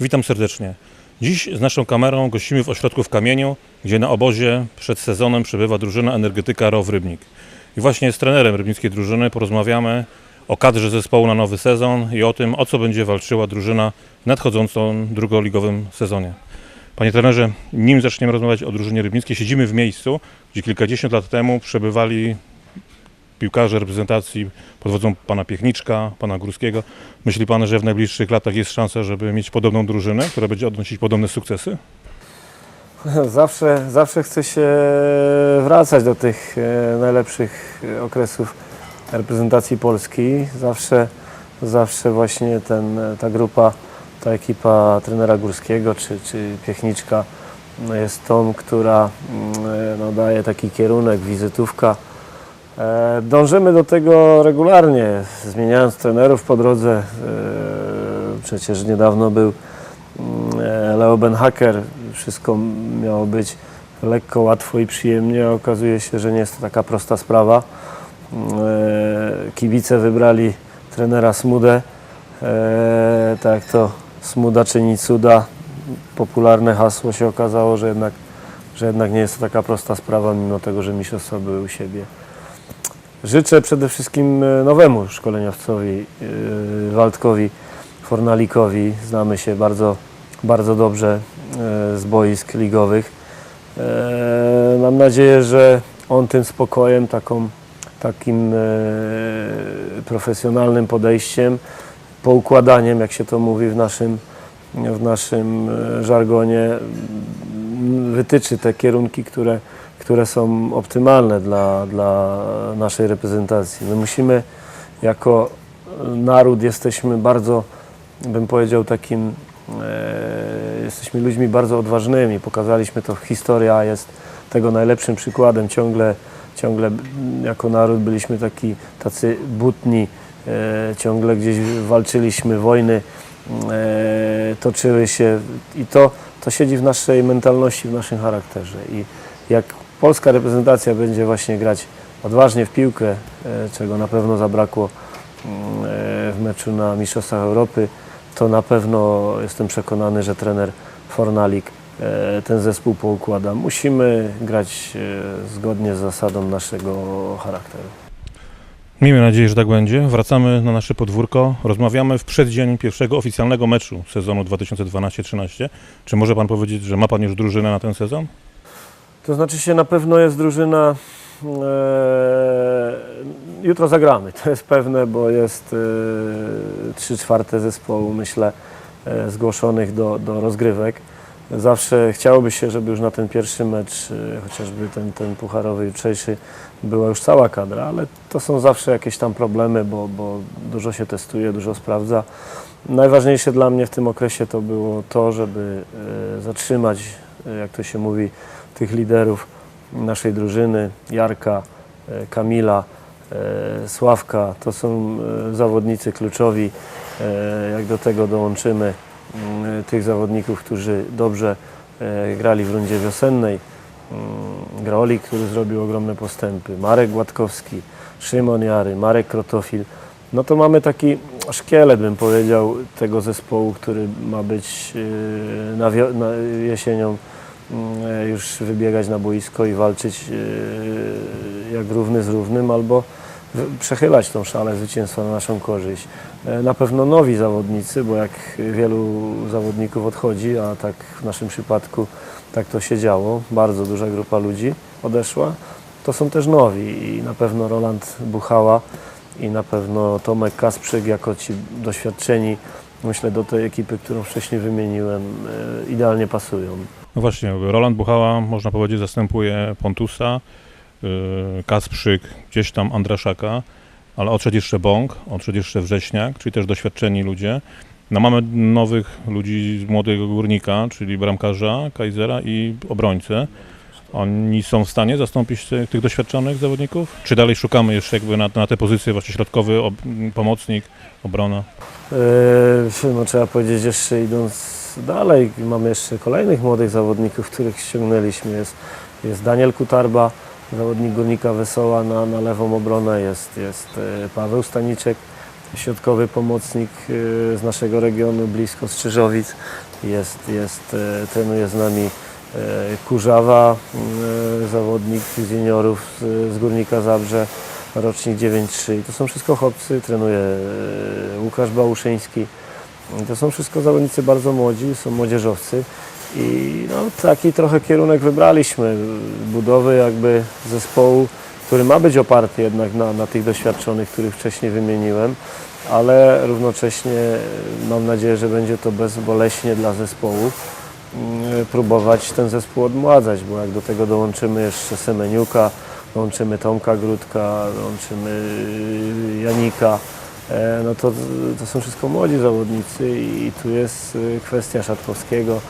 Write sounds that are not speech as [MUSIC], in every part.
Witam serdecznie. Dziś z naszą kamerą gościmy w ośrodku w Kamieniu, gdzie na obozie przed sezonem przebywa drużyna energetyka ROW Rybnik. I właśnie z trenerem rybnickiej drużyny porozmawiamy o kadrze zespołu na nowy sezon i o tym, o co będzie walczyła drużyna w nadchodzącym drugoligowym sezonie. Panie trenerze, nim zaczniemy rozmawiać o drużynie rybnickiej, siedzimy w miejscu, gdzie kilkadziesiąt lat temu przebywali piłkarze reprezentacji pod wodzą pana Piechniczka, pana Górskiego. Myśli pan, że w najbliższych latach jest szansa, żeby mieć podobną drużynę, która będzie odnosić podobne sukcesy? [LAUGHS] Zawsze, zawsze chce się wracać do tych e, najlepszych e, okresów reprezentacji Polski. Zawsze, zawsze właśnie ten, e, ta grupa, ta ekipa trenera Górskiego czy, czy Piechniczka no, jest tą, która mm, no, daje taki kierunek, wizytówka. E, Dążymy do tego regularnie, zmieniając trenerów po drodze. E, Przecież niedawno był mm, e, Leo Benhaker. Wszystko miało być lekko, łatwo i przyjemnie, okazuje się, że nie jest to taka prosta sprawa. Mm, Kibice wybrali trenera Smudę. Tak to Smuda czyni cuda. Popularne hasło się okazało, że jednak, że jednak nie jest to taka prosta sprawa, mimo tego, że mistrzostwa były u siebie. Życzę przede wszystkim e, nowemu szkoleniowcowi, yy, Waldkowi Fornalikowi. Znamy się bardzo, bardzo dobrze e, z boisk ligowych. E, Mam nadzieję, że on tym spokojem, taką, takim e, profesjonalnym podejściem, poukładaniem, jak się to mówi w naszym, w naszym e, żargonie, wytyczy te kierunki, które, które są optymalne dla, dla naszej reprezentacji. My musimy jako naród jesteśmy bardzo, bym powiedział, takim, e, jesteśmy ludźmi bardzo odważnymi. Pokazaliśmy to, historia jest tego najlepszym przykładem. Ciągle, ciągle jako naród byliśmy taki, tacy butni, e, ciągle gdzieś walczyliśmy, wojny e, toczyły się i to, to siedzi w naszej mentalności, w naszym charakterze. I jak polska reprezentacja będzie właśnie grać odważnie w piłkę, e, czego na pewno zabrakło mm, e, w meczu na Mistrzostwach Europy, to na pewno jestem przekonany, że trener Fornalik e, ten zespół poukłada. Musimy grać zgodnie z zasadą naszego charakteru. Miejmy nadzieję, że tak będzie. Wracamy na nasze podwórko. Rozmawiamy w przeddzień pierwszego oficjalnego meczu sezonu 2012-13. Czy może pan powiedzieć, że ma pan już drużynę na ten sezon? To znaczy się na pewno jest drużyna. E, jutro zagramy, to jest pewne, bo jest e, trzy czwarte zespołu, myślę, e, zgłoszonych do, do rozgrywek. Zawsze chciałoby się, żeby już na ten pierwszy mecz, e, chociażby ten, ten pucharowy jutrzejszy, była już cała kadra, ale to są zawsze jakieś tam problemy, bo, bo dużo się testuje, dużo sprawdza. Najważniejsze dla mnie w tym okresie to było to, żeby e, zatrzymać, e, jak to się mówi, tych liderów naszej drużyny, Jarka, e, Kamila, e, Sławka. To są e, zawodnicy kluczowi. Jak do tego dołączymy mm, tych zawodników, którzy dobrze grali w rundzie wiosennej, mm, Graolik, który zrobił ogromne postępy, Marek Gładkowski, Szymon Jary, Marek Krotofil, no to mamy taki szkielet, bym powiedział, tego zespołu, który ma być na, jesienią już wybiegać na boisko i walczyć e, jak równy z równym, albo przechylać tą szalę zwycięstwa na naszą korzyść. E, Na pewno nowi zawodnicy, bo jak wielu zawodników odchodzi, a tak w naszym przypadku tak to się działo, bardzo duża grupa ludzi odeszła, to są też nowi i na pewno Roland Buchała i na pewno Tomek Kasprzyk jako ci doświadczeni, myślę, do tej ekipy, którą wcześniej wymieniłem, e, idealnie pasują. No właśnie, Roland Buchała, można powiedzieć, zastępuje Pontusa, yy, Kasprzyk, gdzieś tam Andraszaka, ale odszedł jeszcze Bąk, odszedł jeszcze Wrześniak, czyli też doświadczeni ludzie. No mamy nowych ludzi młodego górnika, czyli bramkarza, Kaisera i obrońcę. Oni są w stanie zastąpić tych, tych doświadczonych zawodników? Czy dalej szukamy jeszcze jakby na, na te pozycje właśnie środkowy, ob, pomocnik, obrona? E, No, trzeba powiedzieć, jeszcze idąc dalej, mamy jeszcze kolejnych młodych zawodników, których ściągnęliśmy. Jest, jest Daniel Kutarba, zawodnik Górnika Wesoła na, na lewą obronę, jest, jest e, Paweł Staniczek, środkowy pomocnik e, z naszego regionu, blisko Strzyżowic. Jest, jest, e, trenuje z nami Kurzawa, e, zawodnik z juniorów z, Górnika Zabrze, rocznik 9-3. To są wszystko chłopcy, trenuje Łukasz Bałuszyński. To są wszystko zawodnicy bardzo młodzi, są młodzieżowcy. I no, taki trochę kierunek wybraliśmy, budowy jakby zespołu, który ma być oparty jednak na, na tych doświadczonych, których wcześniej wymieniłem, ale równocześnie mam nadzieję, że będzie to bezboleśnie dla zespołu mm, próbować ten zespół odmładzać, bo jak do tego dołączymy jeszcze Semeniuka, dołączymy Tomka Grudka, dołączymy Janika, no to, to są wszystko młodzi zawodnicy i tu jest y, kwestia Szatkowskiego.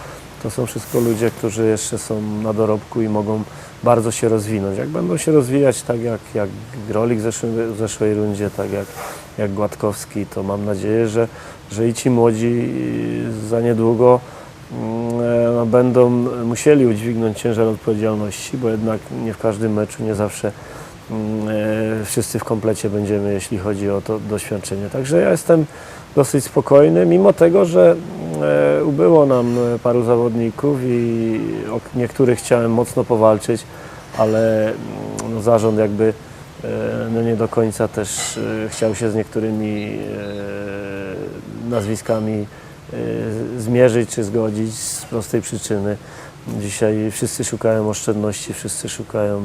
To są wszystko ludzie, którzy jeszcze są na dorobku i mogą bardzo się rozwinąć. Jak będą się rozwijać tak jak, jak Grolik w, zeszłym, w zeszłej rundzie, tak jak, jak Gładkowski, to mam nadzieję, że, że i ci młodzi y, za niedługo mm, e, no, będą musieli udźwignąć ciężar odpowiedzialności, bo jednak nie w każdym meczu, nie zawsze e, wszyscy w komplecie będziemy, jeśli chodzi o to doświadczenie. Także ja jestem dosyć spokojny, mimo tego, że e, ubyło nam e, paru zawodników i o niektórych chciałem mocno powalczyć, ale mm, no, zarząd jakby e, no nie do końca też e, chciał się z niektórymi e, nazwiskami e, zmierzyć czy zgodzić z prostej przyczyny. Dzisiaj wszyscy szukają oszczędności, wszyscy szukają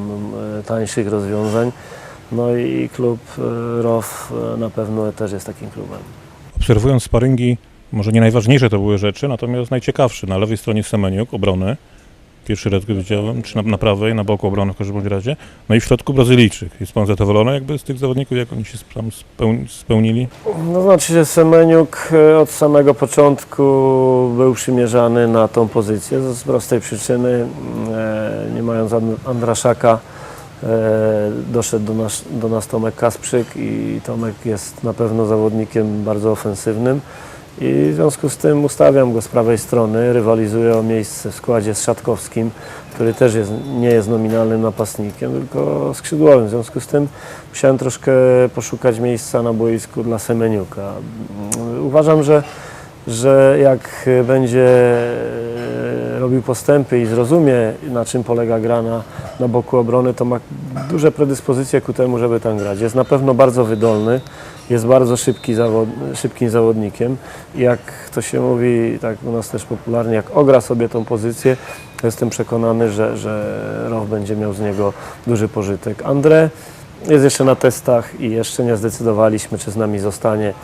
e, tańszych rozwiązań. No i klub e, ROW e, na pewno też jest takim klubem. Obserwując sparingi, może nie najważniejsze to były rzeczy, natomiast najciekawsze. Na lewej stronie Semeniuk, obrony. Pierwszy red go widziałem, czy na, na prawej, na boku obrony w każdym bądź razie. No i w środku Brazylijczyk. Jest pan zadowolony jakby z tych zawodników, jak oni się tam speł- spełnili? No znaczy, że Semeniuk e, od samego początku był przymierzany na tą pozycję z prostej przyczyny. E, nie mając And- Andraszaka, e, doszedł do nas, do nas Tomek Kasprzyk i Tomek jest na pewno zawodnikiem bardzo ofensywnym. I w związku z tym ustawiam go z prawej strony, rywalizuje o miejsce w składzie z Szatkowskim, który też jest, nie jest nominalnym napastnikiem, tylko skrzydłowym. W związku z tym musiałem troszkę poszukać miejsca na boisku dla Semeniuka. Uważam, że, że jak będzie e, robił postępy i zrozumie, na czym polega gra na, na boku obrony, to ma duże predyspozycje ku temu, żeby tam grać. Jest na pewno bardzo wydolny, jest bardzo szybki zawod, szybkim zawodnikiem. Jak to się mówi, tak u nas też popularnie, jak ogra sobie tą pozycję, jestem przekonany, że, że będzie miał z niego duży pożytek. André jest jeszcze na testach i jeszcze nie zdecydowaliśmy, czy z nami zostanie.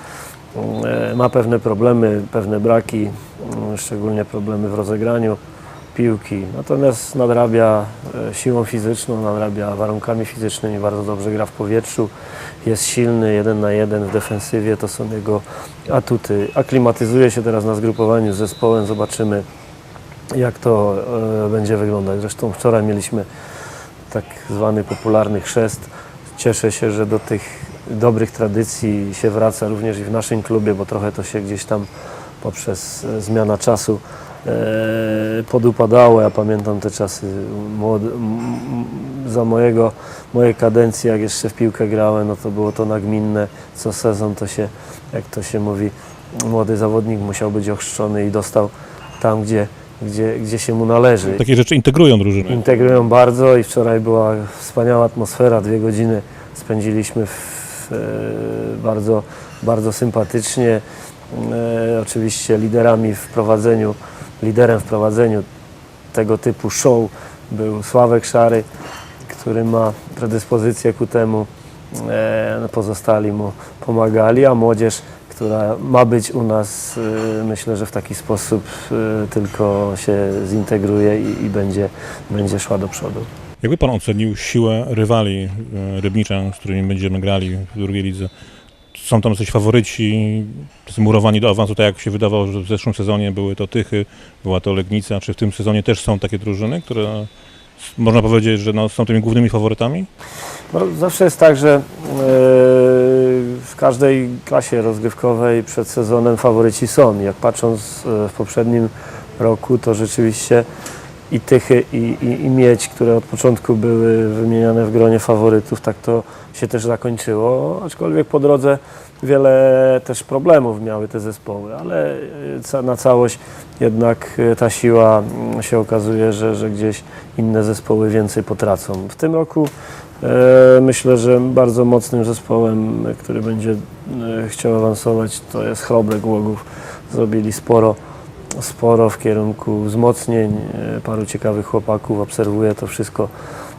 E, Ma pewne problemy, pewne braki, mm, szczególnie problemy w rozegraniu piłki. Natomiast nadrabia e, siłą fizyczną, nadrabia warunkami fizycznymi, bardzo dobrze gra w powietrzu, jest silny, jeden na jeden w defensywie, to są jego atuty. Aklimatyzuje się teraz na zgrupowaniu z zespołem, zobaczymy jak to e, będzie wyglądać. Zresztą wczoraj mieliśmy tak zwany popularny chrzest. Cieszę się, że do tych dobrych tradycji się wraca również i w naszym klubie, bo trochę to się gdzieś tam poprzez e, zmiana czasu podupadało. Ja pamiętam te czasy młody, za mojego, mojej kadencji, jak jeszcze w piłkę grałem, no to było to nagminne. Co sezon to się, jak to się mówi, młody zawodnik musiał być ochrzczony i dostał tam, gdzie, gdzie, gdzie się mu należy Takie rzeczy integrują drużynę. integrują bardzo i wczoraj była wspaniała atmosfera, dwie godziny spędziliśmy w, e, bardzo, bardzo sympatycznie. E, oczywiście liderami w prowadzeniu, liderem w prowadzeniu tego typu show był Sławek Szary, który ma predyspozycję ku temu. E, no, pozostali mu pomagali, a młodzież, która ma być u nas, e, myślę, że w taki sposób e, tylko się zintegruje i, będzie, będzie szła do przodu. Jakby pan ocenił siłę rywali Rybniczan, z którymi będziemy grali w drugiej lidze? Są tam coś faworyci, zmurowani do awansu, tak jak się wydawało, że w zeszłym sezonie były to Tychy, była to Legnica. Czy w tym sezonie też są takie drużyny, które można powiedzieć, że no, są tymi głównymi faworytami? No, zawsze jest tak, że e, w każdej klasie rozgrywkowej przed sezonem faworyci są. Jak patrząc e, w poprzednim roku, to rzeczywiście i Tychy, i, i, i Miedź, które od początku były wymieniane w gronie faworytów, tak to się też zakończyło. Aczkolwiek po drodze wiele też problemów miały te zespoły, ale e, na całość jednak e, ta siła mm, się okazuje, że, że gdzieś inne zespoły więcej potracą. W tym roku e, myślę, że bardzo mocnym zespołem, e, który będzie chciał awansować, to jest Chrobrek Głogów. Zrobili sporo, sporo w kierunku wzmocnień, e, paru ciekawych chłopaków, obserwuję to wszystko.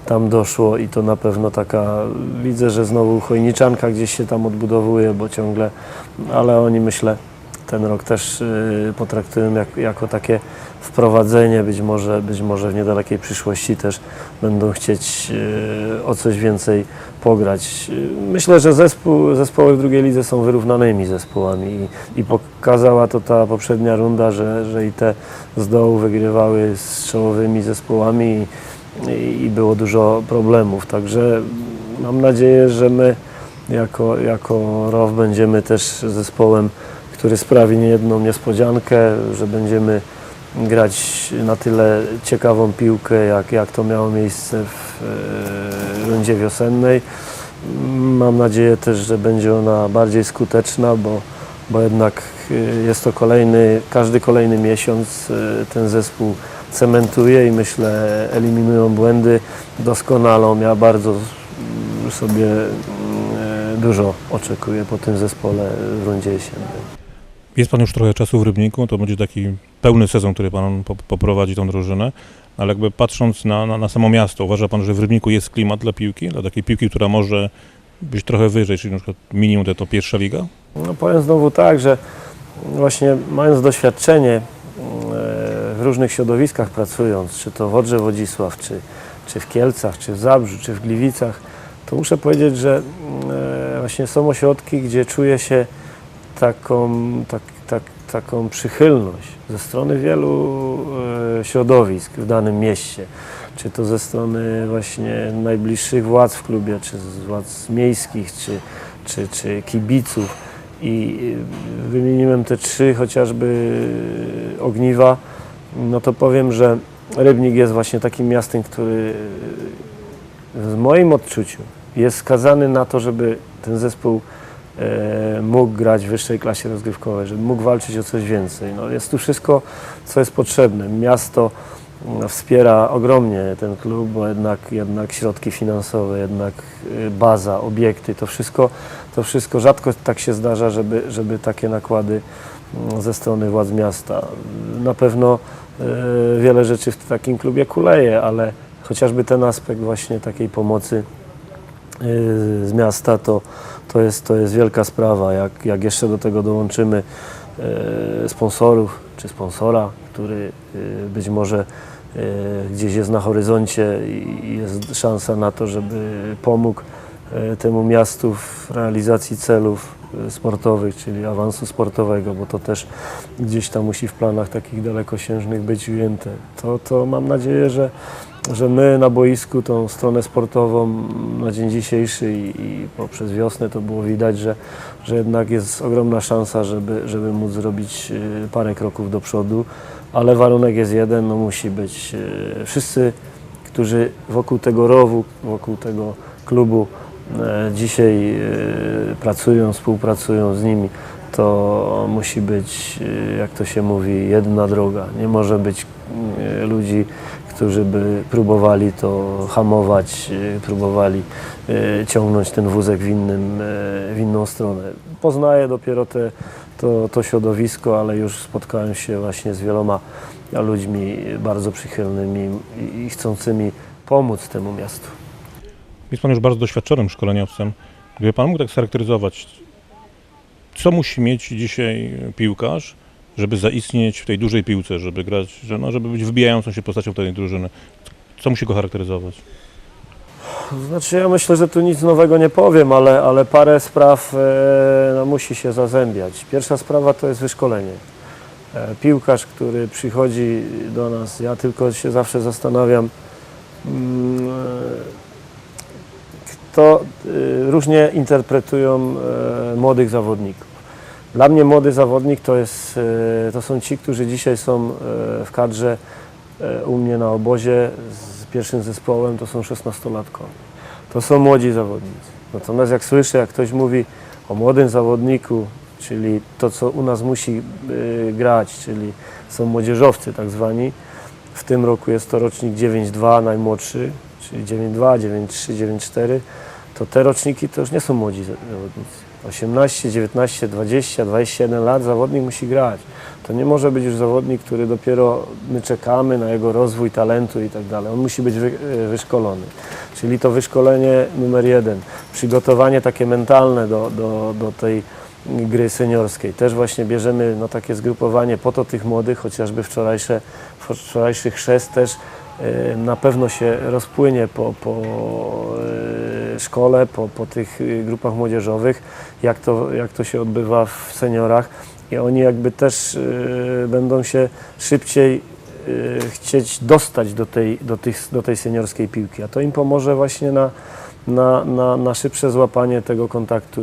Tam doszło i to na pewno taka, widzę, że znowu chojniczanka gdzieś się tam odbudowuje, bo ciągle, ale oni myślę ten rok też y, potraktują jak, jako takie wprowadzenie, być może, być może w niedalekiej przyszłości też będą chcieć y, o coś więcej pograć. Myślę, że zespół, zespoły w drugiej lidze są wyrównanymi zespołami i, i pokazała to ta poprzednia runda, że, że i te z dołu wygrywały z czołowymi zespołami i, i było dużo problemów. Także mam nadzieję, że my jako, jako ROW będziemy też zespołem, który sprawi niejedną niespodziankę, że będziemy grać na tyle ciekawą piłkę, jak, jak to miało miejsce w e, rundzie wiosennej. Mam nadzieję też, że będzie ona bardziej skuteczna, bo, bo jednak e, jest to kolejny, każdy kolejny miesiąc e, ten zespół cementuje i myślę eliminują błędy, doskonalą. Ja bardzo sobie mm, dużo oczekuję po tym zespole w rundzie jesiennej. Jest Pan już trochę czasu w Rybniku, to będzie taki pełny sezon, który Pan po- poprowadzi tą drużynę, ale jakby patrząc na, na, na samo miasto, uważa Pan, że w Rybniku jest klimat dla piłki, dla takiej piłki, która może być trochę wyżej, czyli na przykład minimum to, to pierwsza liga? No powiem znowu tak, że właśnie mając doświadczenie e, w różnych środowiskach pracując, czy to w Odrze Wodzisław, czy, czy w Kielcach, czy w Zabrzu, czy w Gliwicach, to muszę powiedzieć, że e, właśnie są ośrodki, gdzie czuję się taką, tak, tak, taką przychylność ze strony wielu e, środowisk w danym mieście. Czy to ze strony właśnie najbliższych władz w klubie, czy z władz miejskich, czy, czy, czy kibiców. I y, wymieniłem te trzy chociażby ogniwa, no to powiem, że Rybnik jest właśnie takim miastem, który w moim odczuciu jest skazany na to, żeby ten zespół e, mógł grać w wyższej klasie rozgrywkowej, żeby mógł walczyć o coś więcej. No, jest tu wszystko, co jest potrzebne. Miasto mm, wspiera ogromnie ten klub, bo jednak, jednak środki finansowe, jednak y, baza, obiekty, to wszystko, to wszystko rzadko tak się zdarza, żeby, żeby takie nakłady mm, ze strony władz miasta. Na pewno y, wiele rzeczy w takim klubie kuleje, ale chociażby ten aspekt właśnie takiej pomocy y, z miasta to, to, jest, to jest wielka sprawa. Jak, jak jeszcze do tego dołączymy y, sponsorów czy sponsora, który y, być może y, gdzieś jest na horyzoncie i jest szansa na to, żeby pomógł y, temu miastu w realizacji celów y, sportowych, czyli awansu sportowego, bo to też gdzieś tam musi w planach takich dalekosiężnych być ujęte. To, to mam nadzieję, że, że my na boisku tą stronę sportową na dzień dzisiejszy i, i poprzez wiosnę to było widać, że, że jednak jest ogromna szansa, żeby, żeby móc zrobić y, parę kroków do przodu, ale warunek jest jeden, no musi być y, wszyscy, którzy wokół tego rowu, wokół tego klubu e, dzisiaj pracują, współpracują z nimi, to musi być, jak to się mówi, jedna droga. Nie może być ludzi, którzy by próbowali to hamować, e, próbowali e, ciągnąć ten wózek w, innym, e, w inną stronę. Poznaję dopiero te, to, to środowisko, ale już spotkałem się właśnie z wieloma ludźmi bardzo przychylnymi i chcącymi pomóc temu miastu. Jest Pan już bardzo doświadczonym szkoleniowcem. Gdyby Pan mógł tak scharakteryzować, co musi mieć dzisiaj piłkarz, żeby zaistnieć w tej dużej piłce, żeby grać, że no, żeby być wybijającą się postacią tej drużyny? Co musi go charakteryzować? Znaczy ja myślę, że tu nic nowego nie powiem, ale, ale parę spraw e, no, musi się zazębiać. Pierwsza sprawa to jest wyszkolenie. E, piłkarz, który przychodzi do nas, ja tylko się zawsze zastanawiam, mm, e, kto e, różnie interpretują młodych zawodników. Dla mnie młody zawodnik to, jest, e, to są ci, którzy dzisiaj są e, w kadrze e, u mnie na obozie z pierwszym zespołem, to są 16-latkowie. To są młodzi zawodnicy. Natomiast jak słyszę, jak ktoś mówi o młodym zawodniku, czyli to, co u nas musi grać, czyli są młodzieżowcy tak zwani. W tym roku jest to rocznik 9.2 najmłodszy, czyli 9.2, 9.3, 9.4. To te roczniki to już nie są młodzi zawodnicy. 18, 19, 20, 21 lat zawodnik musi grać. To nie może być już zawodnik, który dopiero my czekamy na jego rozwój talentu i tak dalej. On musi być wy, e, wyszkolony. Czyli to wyszkolenie numer jeden. Przygotowanie takie mentalne do, do, do tej gry seniorskiej. Też właśnie bierzemy no, takie zgrupowanie po to tych młodych, chociażby wczorajsze, wczorajszy chrzest też na pewno się rozpłynie po, po e, szkole, po, po tych e, grupach młodzieżowych, jak to, jak to się odbywa w seniorach. I oni jakby też e, będą się szybciej e, chcieć dostać do tej, do, tych, do tej seniorskiej piłki, a to im pomoże właśnie na, na, na, na szybsze złapanie tego kontaktu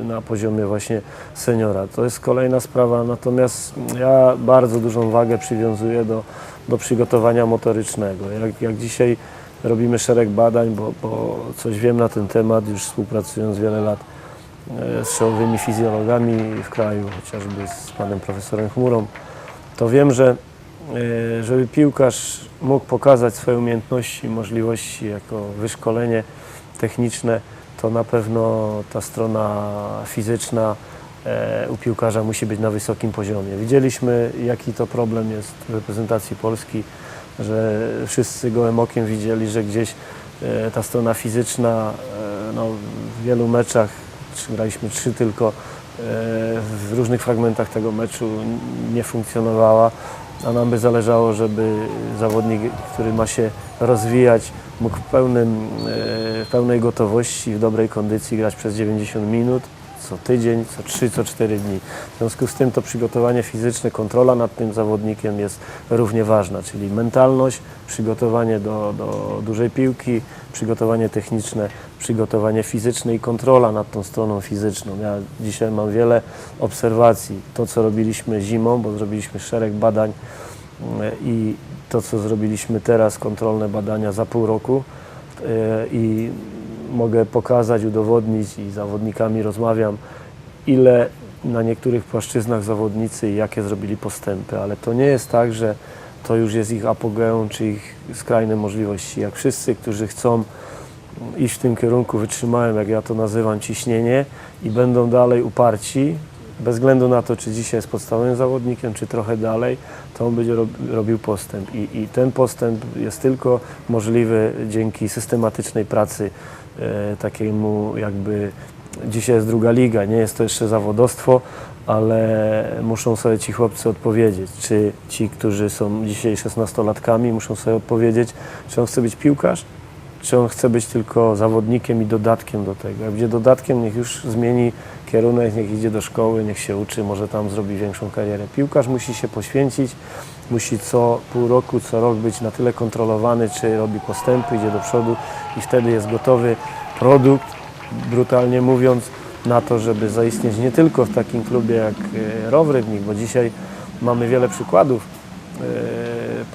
e, na poziomie właśnie seniora. To jest kolejna sprawa, natomiast ja bardzo dużą wagę przywiązuję do, do przygotowania motorycznego. Jak, jak dzisiaj robimy szereg badań, bo, bo coś wiem na ten temat, już współpracując wiele lat e, z czołowymi fizjologami w kraju, chociażby z panem profesorem Chmurą, to wiem, że e, żeby piłkarz mógł pokazać swoje umiejętności, możliwości jako wyszkolenie techniczne, to na pewno ta strona fizyczna e, u piłkarza musi być na wysokim poziomie. Widzieliśmy, jaki to problem jest w reprezentacji Polski, że wszyscy gołym okiem widzieli, że gdzieś e, ta strona fizyczna e, no, w wielu meczach, graliśmy trzy tylko, w różnych fragmentach tego meczu nie funkcjonowała, a nam by zależało, żeby zawodnik, który ma się rozwijać, mógł w, pełnym, e, w pełnej gotowości, w dobrej kondycji grać przez 90 minut, co tydzień, co 3, co 4 dni. W związku z tym to przygotowanie fizyczne, kontrola nad tym zawodnikiem jest równie ważna, czyli mentalność, przygotowanie do, do dużej piłki, przygotowanie techniczne, przygotowanie fizyczne i kontrola nad tą stroną fizyczną. Ja dzisiaj mam wiele obserwacji. To, co robiliśmy zimą, bo zrobiliśmy szereg badań mm, i to, co zrobiliśmy teraz, kontrolne badania za pół roku e, i mogę pokazać, udowodnić i zawodnikami rozmawiam, ile na niektórych płaszczyznach zawodnicy i jakie zrobili postępy, ale to nie jest tak, że to już jest ich apogeum czy ich skrajne możliwości. Jak wszyscy, którzy chcą iść w tym kierunku, wytrzymają, jak ja to nazywam, ciśnienie i będą dalej uparci, bez względu na to, czy dzisiaj jest podstawowym zawodnikiem, czy trochę dalej, to on będzie rob, robił postęp. I, I ten postęp jest tylko możliwy dzięki systematycznej pracy takiemu jakby dzisiaj jest druga liga, nie jest to jeszcze zawodowstwo, ale muszą sobie ci chłopcy odpowiedzieć, czy ci, którzy są dzisiaj 16-latkami, muszą sobie odpowiedzieć, czy on chce być piłkarz, czy on chce być tylko zawodnikiem i dodatkiem do tego. Jak będzie dodatkiem, niech już zmieni kierunek, niech idzie do szkoły, niech się uczy, może tam zrobi większą karierę. Piłkarz musi się poświęcić, musi co pół roku, co rok być na tyle kontrolowany, czy robi postępy, idzie do przodu i wtedy jest gotowy produkt, brutalnie mówiąc, na to, żeby zaistnieć nie tylko w takim klubie jak e, Row Rybnik, bo dzisiaj mamy wiele przykładów. E,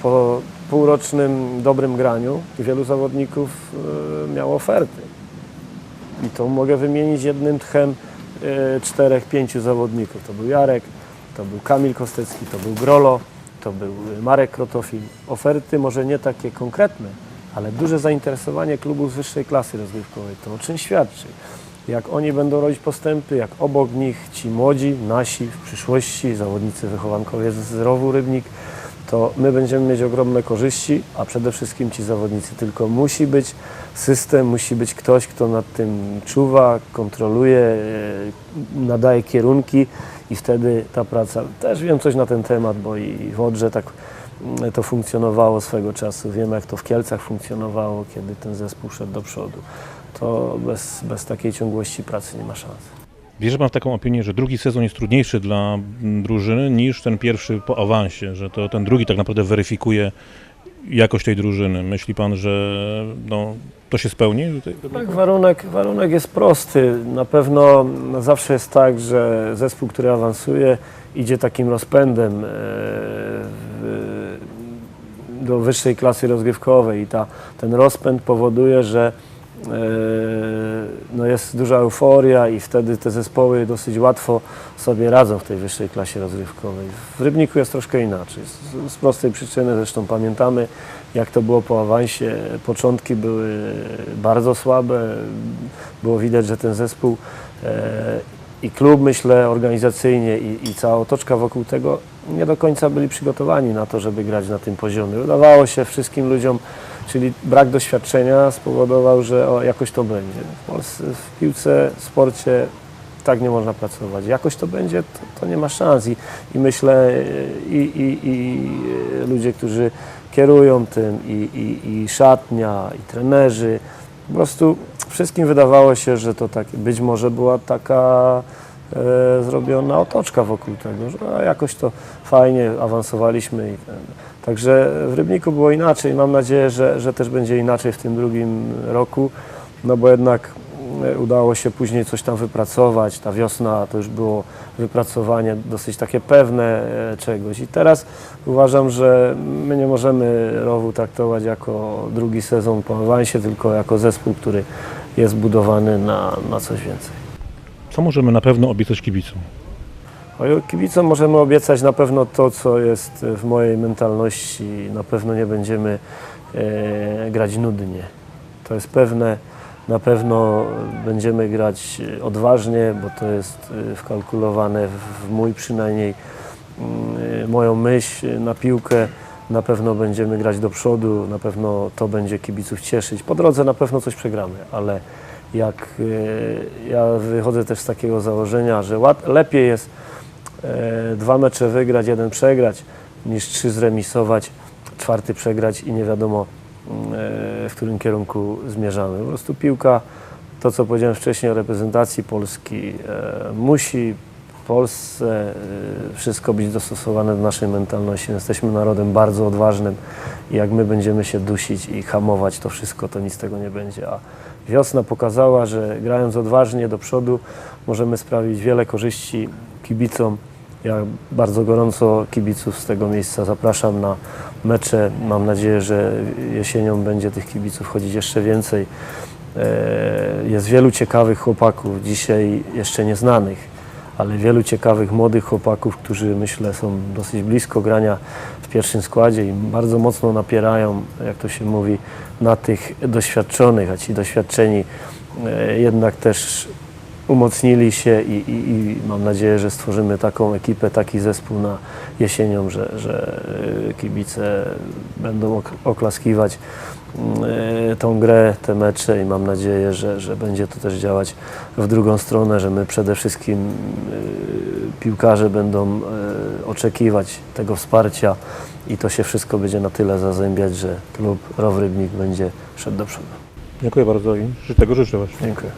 Po półrocznym dobrym graniu wielu zawodników e, miało oferty. I to mogę wymienić jednym tchem czterech, pięciu zawodników. To był Jarek, to był Kamil Kostecki, to był Grolo, to był Marek Krotofil. Oferty może nie takie konkretne, ale duże zainteresowanie klubów z wyższej klasy rozgrywkowej. To o czym świadczy? Jak oni będą robić postępy, jak obok nich ci młodzi, nasi w przyszłości, zawodnicy wychowankowie z Rowu Rybnik, to my będziemy mieć ogromne korzyści, a przede wszystkim ci zawodnicy. Tylko musi być system, musi być ktoś, kto nad tym czuwa, kontroluje, e, nadaje kierunki i wtedy ta praca. Też wiem coś na ten temat, bo i w Odrze tak mm, to funkcjonowało swego czasu. Wiem, jak to w Kielcach funkcjonowało, kiedy ten zespół szedł do przodu. To bez, bez takiej ciągłości pracy nie ma szans. Bierze Pan w taką opinię, że drugi sezon jest trudniejszy dla mm, drużyny niż ten pierwszy po awansie, że to ten drugi tak naprawdę weryfikuje jakość tej drużyny. Myśli Pan, że no, to się spełni? Tak, warunek, warunek jest prosty. Na pewno no, zawsze jest tak, że zespół, który awansuje, idzie takim rozpędem e, do wyższej klasy rozgrywkowej i ta, ten rozpęd powoduje, że no jest duża euforia i wtedy te zespoły dosyć łatwo sobie radzą w tej wyższej klasie rozrywkowej. W Rybniku jest troszkę inaczej. Z, z prostej przyczyny zresztą pamiętamy, jak to było po awansie. Początki były bardzo słabe. Było widać, że ten zespół e, i klub, myślę, organizacyjnie i, i cała otoczka wokół tego nie do końca byli przygotowani na to, żeby grać na tym poziomie. Udawało się wszystkim ludziom, czyli brak doświadczenia spowodował, że o, jakoś to będzie. W, Polsce, w piłce, w sporcie tak nie można pracować. Jakoś to będzie, to, to nie ma szans. I, i myślę, i, i, i ludzie, którzy kierują tym, i, i, i szatnia, i trenerzy, po prostu wszystkim wydawało się, że to tak, być może była taka e, zrobiona otoczka wokół tego, że a jakoś to fajnie awansowaliśmy. I. Także w Rybniku było inaczej. Mam nadzieję, że, że też będzie inaczej w tym drugim roku, no bo jednak e, udało się później coś tam wypracować. Ta wiosna to już było wypracowanie dosyć takie pewne e, czegoś. I teraz uważam, że my nie możemy rowu traktować jako drugi sezon po awansie, tylko jako zespół, który jest budowany na, na coś więcej. Co możemy na pewno obiecać kibicom? Kibicom możemy obiecać na pewno to, co jest w mojej mentalności. Na pewno nie będziemy e, grać nudnie. To jest pewne. Na pewno będziemy grać odważnie, bo to jest e, wkalkulowane w, mój przynajmniej mm, e, moją myśl na piłkę. Na pewno będziemy grać do przodu, na pewno to będzie kibiców cieszyć. Po drodze na pewno coś przegramy, ale jak e, ja wychodzę też z takiego założenia, że lepiej jest dwa mecze wygrać, jeden przegrać, niż trzy zremisować, czwarty przegrać i nie wiadomo mm, e, w którym kierunku zmierzamy. Po prostu piłka, to co powiedziałem wcześniej o reprezentacji Polski, e, musi w Polsce e, wszystko być dostosowane do naszej mentalności. Jesteśmy narodem bardzo odważnym i jak my będziemy się dusić i hamować to wszystko, to nic z tego nie będzie. A wiosna pokazała, że grając odważnie do przodu możemy sprawić wiele korzyści kibicom. Ja bardzo gorąco kibiców z tego miejsca zapraszam na mecze. Mam nadzieję, że jesienią będzie tych kibiców chodzić jeszcze więcej. E, Jest wielu ciekawych chłopaków, dzisiaj jeszcze nieznanych, ale wielu ciekawych młodych chłopaków, którzy myślę są dosyć blisko grania w pierwszym składzie i bardzo mocno napierają, jak to się mówi, na tych doświadczonych, a ci doświadczeni e, jednak też umocnili się i, i, i mam nadzieję, że stworzymy taką ekipę, taki zespół na jesienią, że, że e, kibice będą ok- oklaskiwać e, tą grę, te mecze i mam nadzieję, że, że będzie to też działać w drugą stronę, że my przede wszystkim e, piłkarze będą oczekiwać tego wsparcia i to się wszystko będzie na tyle zazębiać, że klub Row Rybnik będzie szedł do przodu. Dziękuję bardzo i tego życzę właśnie. Dziękuję.